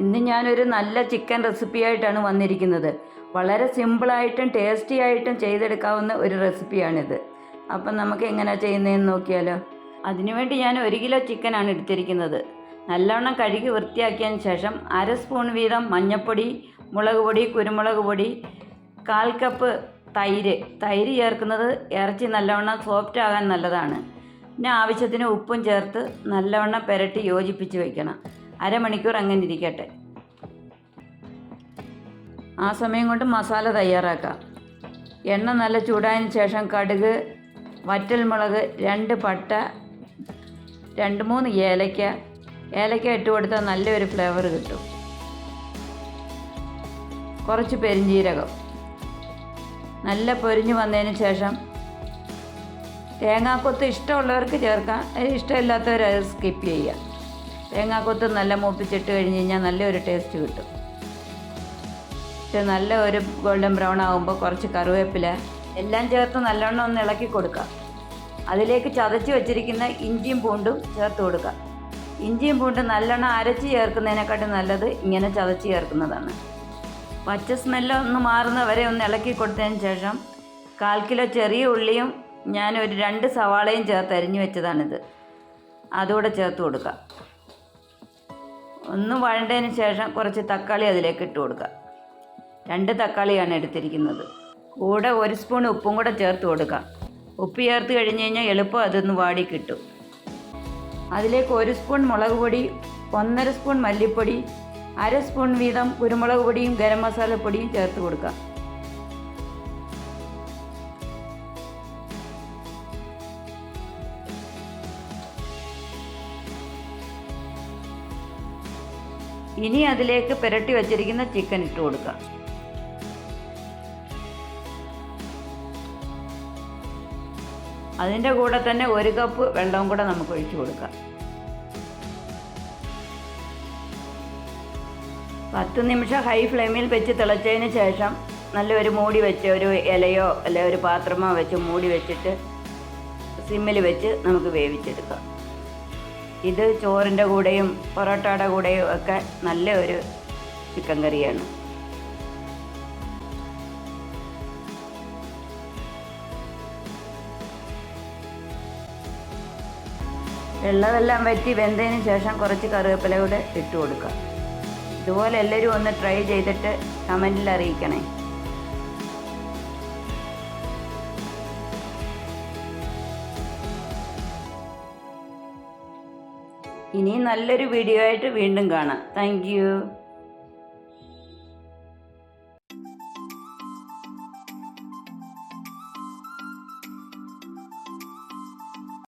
ഇന്ന് ഞാനൊരു നല്ല ചിക്കൻ റെസിപ്പി ആയിട്ടാണ് വന്നിരിക്കുന്നത്. വളരെ സിമ്പിളായിട്ടും ടേസ്റ്റി ആയിട്ടും ചെയ്തെടുക്കാവുന്ന ഒരു റെസിപ്പിയാണിത്. അപ്പം നമുക്ക് എങ്ങനെയാണ് ചെയ്യുന്നതെന്ന് നോക്കിയാലോ. അതിനുവേണ്ടി ഞാൻ ഒരു കിലോ ചിക്കനാണ് എടുത്തിരിക്കുന്നത്. നല്ലവണ്ണം കഴുകി വൃത്തിയാക്കിയതിന് ശേഷം അര സ്പൂൺ വീതം മഞ്ഞൾപ്പൊടി മുളക് പൊടി കുരുമുളക് പൊടി കാൽ കപ്പ് തൈര്. തൈര് ചേർക്കുന്നത് ഇറച്ചി നല്ലവണ്ണം സോഫ്റ്റ് ആകാൻ നല്ലതാണ്. പിന്നെ ആവശ്യത്തിന് ഉപ്പും ചേർത്ത് നല്ലവണ്ണം പുരട്ടി യോജിപ്പിച്ച് വയ്ക്കണം അരമണിക്കൂർ അങ്ങനെ ഇരിക്കട്ടെ. ആ സമയം കൊണ്ട് മസാല തയ്യാറാക്കാം. എണ്ണ നല്ല ചൂടായതിന് ശേഷം കടുക് വറ്റൽമുളക് രണ്ട് പട്ട രണ്ട് മൂന്ന് ഏലയ്ക്ക ഏലയ്ക്ക ഇട്ട് കൊടുത്താൽ നല്ലൊരു ഫ്ലേവർ കിട്ടും. കുറച്ച് പെരിഞ്ജീരകം. നല്ല പൊരിഞ്ഞ് വന്നതിന് ശേഷം തേങ്ങാക്കൊത്ത് ഇഷ്ടമുള്ളവർക്ക് ചേർക്കാം. ഇഷ്ടമില്ലാത്തവർ അത് സ്കിപ്പ് ചെയ്യുക. തേങ്ങാക്കൊത്ത് നല്ല മൂപ്പിച്ചിട്ട് കഴിഞ്ഞ് കഴിഞ്ഞാൽ നല്ലൊരു ടേസ്റ്റ് കിട്ടും. നല്ല ഒരു ഗോൾഡൻ ബ്രൗൺ ആകുമ്പോൾ കുറച്ച് കറിവേപ്പില എല്ലാം ചേർത്ത് നല്ലോണം ഒന്ന് ഇളക്കി കൊടുക്കുക അതിലേക്ക് ചതച്ച് വെച്ചിരിക്കുന്ന ഇഞ്ചിയും പൂണ്ടും ചേർത്ത് കൊടുക്കുക ഇഞ്ചിയും പൂണ്ടും നല്ലോണം അരച്ച് ചേർക്കുന്നതിനെക്കാട്ടും നല്ലത് ഇങ്ങനെ ചതച്ച് ചേർക്കുന്നതാണ്. പച്ച സ്മെല്ലൊന്ന് മാറുന്ന വരെ ഒന്ന് ഇളക്കി കൊടുത്തതിന് ശേഷം കാൽ കിലോ ചെറിയ ഉള്ളിയും ഞാൻ ഒരു രണ്ട് സവാളയും ചേർത്ത് അരിഞ്ഞു വെച്ചതാണിത്. അതുകൂടെ ചേർത്ത് കൊടുക്കുക ഒന്ന് വഴണ്ടതിന് ശേഷം കുറച്ച് തക്കാളി അതിലേക്ക് ഇട്ട് കൊടുക്കുക. രണ്ട് തക്കാളിയാണ് എടുത്തിരിക്കുന്നത്. കൂടെ ഒരു സ്പൂൺ ഉപ്പും കൂടെ ചേർത്ത് കൊടുക്കുക. ഉപ്പ് ചേർത്ത് കഴിഞ്ഞ് കഴിഞ്ഞാൽ എളുപ്പം അതൊന്ന് വാടി കിട്ടും. അതിലേക്ക് ഒരു സ്പൂൺ മുളക് പൊടി ഒന്നര സ്പൂൺ മല്ലിപ്പൊടി അര സ്പൂൺ വീതം കുരുമുളക് പൊടിയും ഗരം മസാല പൊടിയും ചേർത്ത് കൊടുക്കുക. ഇനി അതിലേക്ക് പുരട്ടി വച്ചിരിക്കുന്ന ചിക്കൻ ഇട്ട് കൊടുക്കുക അതിന്റെ കൂടെ തന്നെ ഒരു കപ്പ് വെള്ളവും കൂടെ നമുക്ക് ഒഴിച്ചു കൊടുക്കാം. പത്ത് നിമിഷം ഹൈ ഫ്ലെയിമിൽ വെച്ച് തിളച്ചതിന് ശേഷം നല്ലൊരു മൂടി വെച്ച് ഒരു ഇലയോ അല്ലെ ഒരു പാത്രമോ വെച്ച് മൂടി വെച്ചിട്ട് സിമ്മിൽ വെച്ച് നമുക്ക് വേവിച്ചെടുക്കാം. ഇത് ചോറിന്റെ കൂടെയും പൊറോട്ടയുടെ കൂടെയും ഒക്കെ നല്ല ഒരു ചിക്കൻ കറിയാണ്. വെള്ളമെല്ലാം വറ്റി വെന്തതിന് ശേഷം കുറച്ച് കറിവേപ്പില കൂടെ ഇട്ട് കൊടുക്കുക. ഇതുപോലെ എല്ലാവരും ഒന്ന് ട്രൈ ചെയ്തിട്ട് കമന്റിൽ അറിയിക്കണേ. ഇനി നല്ലൊരു വീഡിയോ ആയിട്ട് വീണ്ടും കാണാം. താങ്ക്